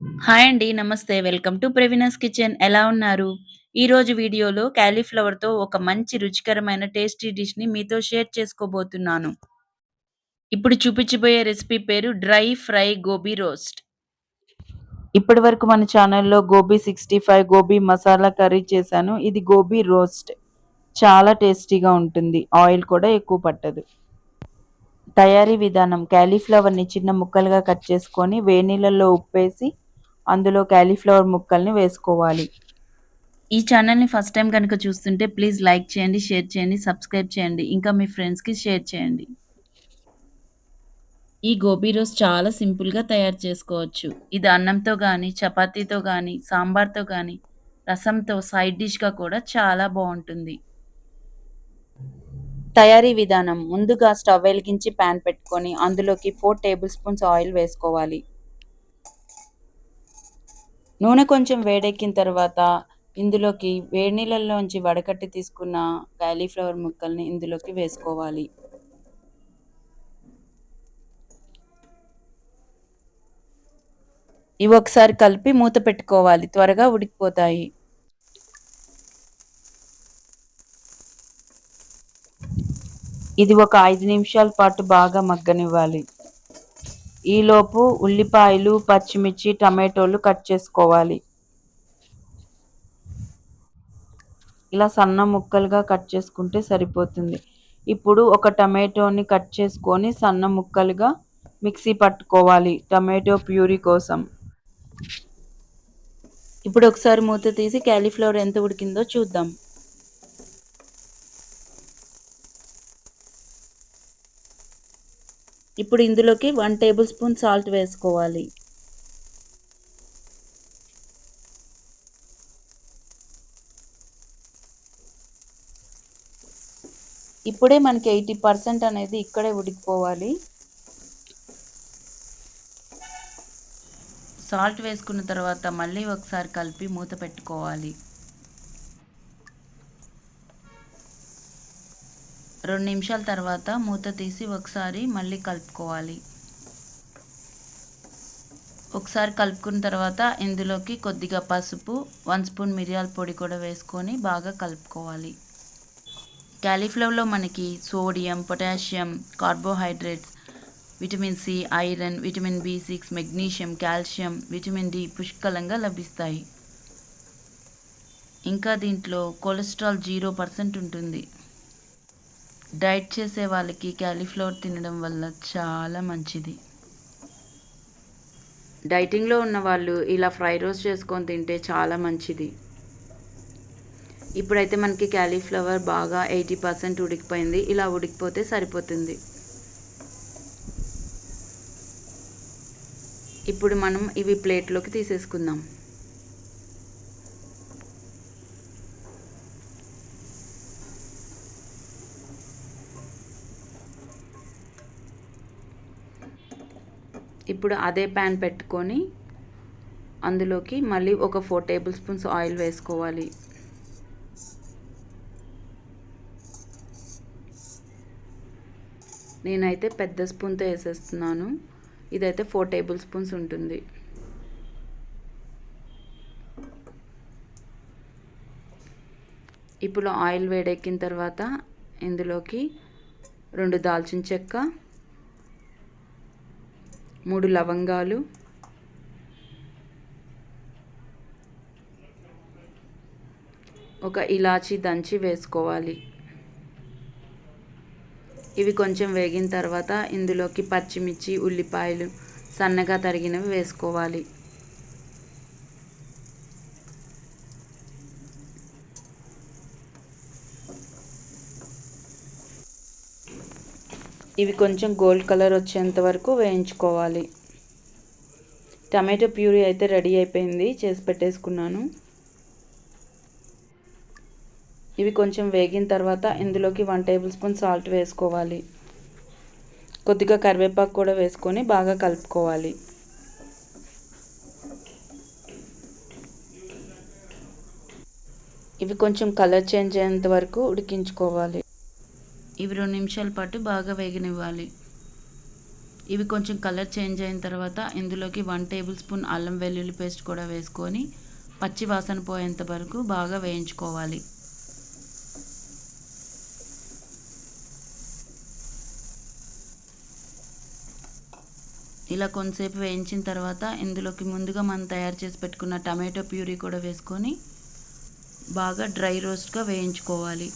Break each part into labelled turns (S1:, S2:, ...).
S1: Hi అండి. నమస్తే. Welcome to Praveena's kitchen. ఎలా ఉన్నారు? ఈరోజు వీడియోలో క్యాలీఫ్లవర్తో ఒక మంచి రుచికరమైన టేస్టీ డిష్‌ని మీతో షేర్ చేసుకోబోతున్నాను. ఇప్పుడు చూపించబోయే రెసిపీ పేరు డ్రై ఫ్రై గోబీ రోస్ట్. ఇప్పటి వరకు మన ఛానల్‌లో గోబీ 65 గోబీ మసాలా కర్రీ చేశాను. ఇది గోబీ రోస్ట్. చాలా టేస్టీగా ఉంటుంది. ఆయిల్ కూడా ఎక్కువ పట్టదు. తయారీ విధానం క్యాలీఫ్లవర్ని చిన్న ముక్కలుగా కట్ చేసుకొని వేడినీళ్ళలో ఉప్పేసి అందులో కాలీఫ్లవర్ ముక్కల్ని వేసుకోవాలి. ఈ ఛానల్‌ని ఫస్ట్ టైం కనుక చూస్తుంటే ప్లీజ్ లైక్ చేయండి, షేర్ చేయండి, సబ్స్క్రైబ్ చేయండి. ఇంకా మీ ఫ్రెండ్స్‌కి షేర్ చేయండి. ఈ గోబీ రోస్ట్ చాలా సింపుల్‌గా తయారు చేసుకోవచ్చు. ఇది అన్నంతో గానీ, చపాతీతో గానీ, సాంబార్‌తో గానీ, రసంతో సైడ్ డిష్‌గా కూడా చాలా బావుంటుంది. తయారీ విధానం ముందుగా స్టవ్ వెలిగించి పాన్ పెట్టుకొని అందులోకి 4 టేబుల్ స్పూన్స్ ఆయిల్ వేసుకోవాలి. నూనె కొంచెం వేడెక్కిన తర్వాత ఇందులోకి వేడి నీళ్ళల్లోంచి వడకట్టి తీసుకున్న కాలీఫ్లవర్ ముక్కల్ని ఇందులోకి వేసుకోవాలి. ఇవి ఒకసారి కలిపి మూత పెట్టుకోవాలి. త్వరగా ఉడికిపోతాయి. ఇది ఒక ఐదు నిమిషాల పాటు బాగా మగ్గనివ్వాలి. ఈలోపు ఉల్లిపాయలు, పచ్చిమిర్చి, టమాటోలు కట్ చేసుకోవాలి. ఇలా సన్న ముక్కలుగా కట్ చేసుకుంటే సరిపోతుంది. ఇప్పుడు ఒక టమాటోని కట్ చేసుకొని సన్న ముక్కలుగా మిక్సీ పట్టుకోవాలి టమాటో ప్యూరీ కోసం. ఇప్పుడు ఒకసారి మూత తీసి క్యాలీఫ్లవర్ ఎంత ఉడికిందో చూద్దాం. ఇప్పుడు ఇందులోకి వన్ టేబుల్ స్పూన్ సాల్ట్ వేసుకోవాలి. ఇప్పుడే మనకి 80% అనేది ఇక్కడే ఉడికిపోవాలి. సాల్ట్ వేసుకున్న తర్వాత మళ్ళీ ఒకసారి కలిపి మూత పెట్టుకోవాలి. రెండు నిమిషాల తర్వాత మూత తీసి ఒకసారి మళ్ళీ కలుపుకోవాలి. ఒకసారి కలుపుకున్న తర్వాత ఇందులోకి కొద్దిగా పసుపు, వన్ స్పూన్ మిరియాల పొడి కూడా వేసుకొని బాగా కలుపుకోవాలి. క్యాలీఫ్లవర్లో మనకి sodium, potassium, carbohydrates, vitamin C, iron, vitamin B six magnesium, calcium, vitamin D పుష్కలంగా లభిస్తాయి. ఇంకా దీంట్లో కొలెస్ట్రాల్ జీరో పర్సెంట్ ఉంటుంది. డైట్ చేసే వాళ్ళకి క్యాలీఫ్లవర్ తినడం వల్ల చాలా మంచిది. డైటింగ్‌లో ఉన్న వాళ్ళు ఇలా ఫ్రై రోస్ట్ చేసుకొని తింటే చాలా మంచిది. ఇప్పుడైతే మనకి క్యాలీఫ్లవర్ బాగా 80% ఉడికిపోయింది. ఇలా ఉడికిపోతే సరిపోతుంది. ఇప్పుడు మనం ఇవి ప్లేట్‌లోకి తీసేసుకుందాం. ఇప్పుడు అదే పాన్ పెట్టుకొని అందులోకి మళ్ళీ ఒక ఫోర్ టేబుల్ స్పూన్స్ ఆయిల్ వేసుకోవాలి. నేనైతే పెద్ద స్పూన్‌తో వేసేస్తున్నాను ఇదైతే ఫోర్ టేబుల్ స్పూన్స్ ఉంటుంది. ఇప్పుడు ఆయిల్ వేడెక్కిన తర్వాత ఇందులోకి రెండు దాల్చిన చెక్క, మూడు లవంగాలు, ఒక ఇలాచి దంచి వేసుకోవాలి. ఇవి కొంచెం వేగిన తర్వాత ఇందులోకి పచ్చిమిర్చి, ఉల్లిపాయలు సన్నగా తరిగినవి వేసుకోవాలి. ఇవి కొంచెం గోల్డ్ కలర్ వచ్చేంత వరకు వేయించుకోవాలి. టమాటో ప్యూరీ అయితే రెడీ అయిపోయింది. చేసి పెట్టేసుకున్నాను. ఇవి కొంచెం వేగిన తర్వాత ఇందులోకి వన్ టేబుల్ స్పూన్ సాల్ట్ వేసుకోవాలి. కొద్దిగా కరివేపాకు కూడా వేసుకొని బాగా కలుపుకోవాలి. ఇవి కొంచెం కలర్ చేంజ్ అయ్యేంత వరకు ఉడికించుకోవాలి. ఇవి రెండు నిమిషాల పాటు బాగా వేగనివ్వాలి. ఇవి కొంచెం కలర్ చేంజ్ అయిన తర్వాత ఇందులోకి వన్ టేబుల్ స్పూన్ అల్లం వెల్లుల్లి పేస్ట్ కూడా వేసుకొని పచ్చి వాసన పోయేంత వరకు బాగా వేయించుకోవాలి ఇలా కొంతసేపు వేయించిన తర్వాత ఇందులోకి ముందుగా మనం తయారు చేసి పెట్టుకున్న టమాటో ప్యూరీ కూడా వేసుకొని బాగా డ్రై రోస్ట్గా వేయించుకోవాలి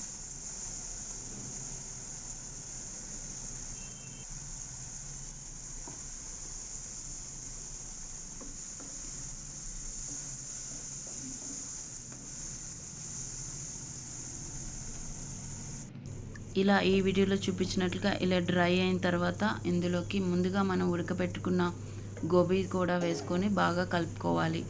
S1: ఇలా ఈ వీడియోలో చూపించినట్లుగా ఇలా డ్రై అయిన తర్వాత ఇందులోకి ముందుగా మనం ఉడకపెట్టుకున్న గోబీ కూడా వేసుకొని బాగా కలుపుకోవాలి.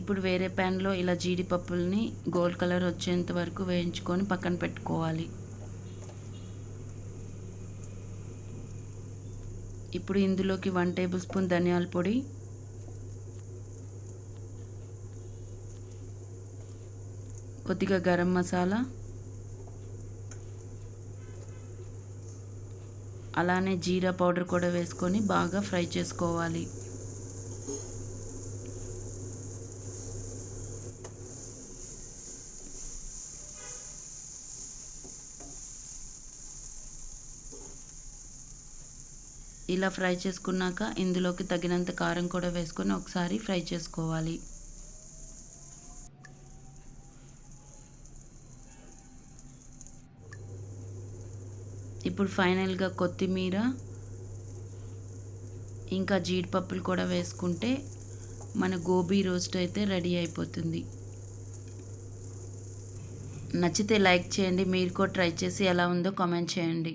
S1: ఇప్పుడు వేరే ప్యాన్లో ఇలా జీడిపప్పుల్ని గోల్డ్ కలర్ వచ్చేంత వరకు వేయించుకొని పక్కన పెట్టుకోవాలి. ఇప్పుడు ఇందులోకి వన్ టేబుల్ స్పూన్ ధనియాల పొడి. కొద్దిగా గరం మసాలా. అలానే జీరా పౌడర్ కూడా వేసుకొని బాగా ఫ్రై చేసుకోవాలి. ఇలా ఫ్రై చేసుకున్నాక ఇందులోకి తగినంత కారం కూడా వేసుకొని ఒకసారి ఫ్రై చేసుకోవాలి. ఇప్పుడు ఫైనల్గా కొత్తిమీర ఇంకా జీడిపప్పులు కూడా వేసుకుంటే మన గోబీ రోస్ట్ అయితే రెడీ అయిపోతుంది. నచ్చితే లైక్ చేయండి మీరు కూడా ట్రై చేసి ఎలా ఉందో కామెంట్ చేయండి.